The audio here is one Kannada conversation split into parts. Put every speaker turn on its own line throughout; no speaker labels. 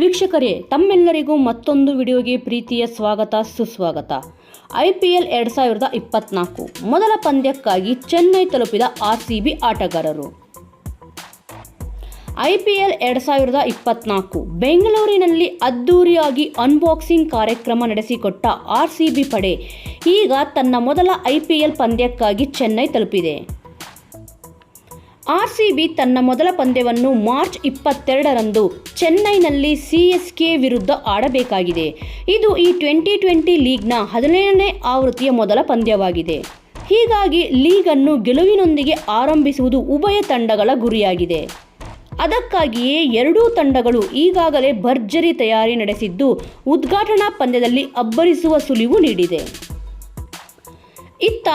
ವೀಕ್ಷಕರೇ, ತಮ್ಮೆಲ್ಲರಿಗೂ ಮತ್ತೊಂದು ವಿಡಿಯೋಗೆ ಪ್ರೀತಿಯ ಸ್ವಾಗತ, ಸುಸ್ವಾಗತ. ಐ ಪಿ ಎಲ್ ಎರಡು ಸಾವಿರದ ಇಪ್ಪತ್ನಾಲ್ಕು. ಮೊದಲ ಪಂದ್ಯಕ್ಕಾಗಿ ಚೆನ್ನೈ ತಲುಪಿದ ಆರ್ ಸಿ ಬಿ ಆಟಗಾರರು. ಐ ಪಿ ಎಲ್ ಎರಡು ಸಾವಿರದ ಇಪ್ಪತ್ನಾಲ್ಕು. ಬೆಂಗಳೂರಿನಲ್ಲಿ ಅದ್ದೂರಿಯಾಗಿ ಅನ್ಬಾಕ್ಸಿಂಗ್ ಕಾರ್ಯಕ್ರಮ ನಡೆಸಿಕೊಟ್ಟ ಆರ್ ಸಿ ಬಿ ಪಡೆ ಈಗ ತನ್ನ ಮೊದಲ ಐ ಪಿ ಎಲ್ ಪಂದ್ಯಕ್ಕಾಗಿ ಚೆನ್ನೈ ತಲುಪಿದೆ. ಆರ್ ಸಿ ಬಿ ತನ್ನ ಮೊದಲ ಪಂದ್ಯವನ್ನು ಮಾರ್ಚ್ ಇಪ್ಪತ್ತೆರಡರಂದು ಚೆನ್ನೈನಲ್ಲಿ ಸಿ ಎಸ್ ಕೆ ವಿರುದ್ಧ ಆಡಬೇಕಾಗಿದೆ. ಇದು ಈ ಟ್ವೆಂಟಿ ಟ್ವೆಂಟಿ ಲೀಗ್ನ ಹದಿನೇಳನೇ ಆವೃತ್ತಿಯ ಮೊದಲ ಪಂದ್ಯವಾಗಿದೆ. ಹೀಗಾಗಿ ಲೀಗನ್ನು ಗೆಲುವಿನೊಂದಿಗೆ ಆರಂಭಿಸುವುದು ಉಭಯ ತಂಡಗಳ ಗುರಿಯಾಗಿದೆ. ಅದಕ್ಕಾಗಿಯೇ ಎರಡೂ ತಂಡಗಳು ಈಗಾಗಲೇ ಭರ್ಜರಿ ತಯಾರಿ ನಡೆಸಿದ್ದು, ಉದ್ಘಾಟನಾ ಪಂದ್ಯದಲ್ಲಿ ಅಬ್ಬರಿಸುವ ಸುಳಿವು ನೀಡಿದೆ.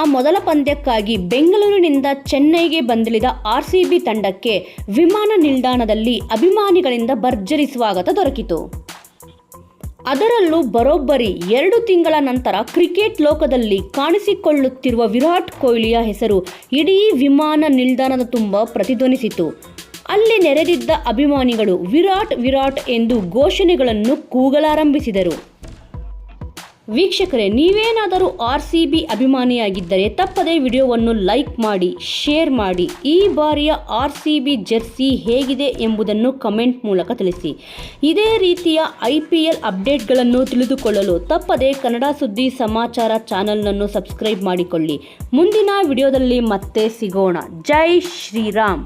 ಮೊದಲ ಪಂದ್ಯಕ್ಕಾಗಿ ಬೆಂಗಳೂರಿನಿಂದ ಚೆನ್ನೈಗೆ ಬಂದಿಳಿದ ಆರ್ಸಿಬಿ ತಂಡಕ್ಕೆ ವಿಮಾನ ನಿಲ್ದಾಣದಲ್ಲಿ ಅಭಿಮಾನಿಗಳಿಂದ ಭರ್ಜರಿ ಸ್ವಾಗತ ದೊರಕಿತು. ಅದರಲ್ಲೂ ಬರೋಬ್ಬರಿ ಎರಡು ತಿಂಗಳ ನಂತರ ಕ್ರಿಕೆಟ್ ಲೋಕದಲ್ಲಿ ಕಾಣಿಸಿಕೊಳ್ಳುತ್ತಿರುವ ವಿರಾಟ್ ಕೊಹ್ಲಿಯ ಹೆಸರು ಇಡೀ ವಿಮಾನ ನಿಲ್ದಾಣದ ತುಂಬ ಪ್ರತಿಧ್ವನಿಸಿತು. ಅಲ್ಲಿ ನೆರೆದಿದ್ದ ಅಭಿಮಾನಿಗಳು ವಿರಾಟ್ ವಿರಾಟ್ ಎಂದು ಘೋಷಣೆಗಳನ್ನು ಕೂಗಲಾರಂಭಿಸಿದರು. ವೀಕ್ಷಕರೇ, ನೀವೇನಾದರೂ ಆರ್ ಸಿ ಬಿ ಅಭಿಮಾನಿಯಾಗಿದ್ದರೆ ತಪ್ಪದೇ ವಿಡಿಯೋವನ್ನು ಲೈಕ್ ಮಾಡಿ, ಶೇರ್ ಮಾಡಿ. ಈ ಬಾರಿಯ ಆರ್ ಸಿ ಬಿ ಜೆರ್ಸಿ ಹೇಗಿದೆ ಎಂಬುದನ್ನು ಕಮೆಂಟ್ ಮೂಲಕ ತಿಳಿಸಿ. ಇದೇ ರೀತಿಯ ಐ ಪಿ ಎಲ್ ಅಪ್ಡೇಟ್ಗಳನ್ನು ತಿಳಿದುಕೊಳ್ಳಲು ತಪ್ಪದೇ ಕನ್ನಡ ಸುದ್ದಿ ಸಮಾಚಾರ ಚಾನಲ್ನನ್ನು ಸಬ್ಸ್ಕ್ರೈಬ್ ಮಾಡಿಕೊಳ್ಳಿ. ಮುಂದಿನ ವಿಡಿಯೋದಲ್ಲಿ ಮತ್ತೆ ಸಿಗೋಣ. ಜೈ ಶ್ರೀರಾಮ್.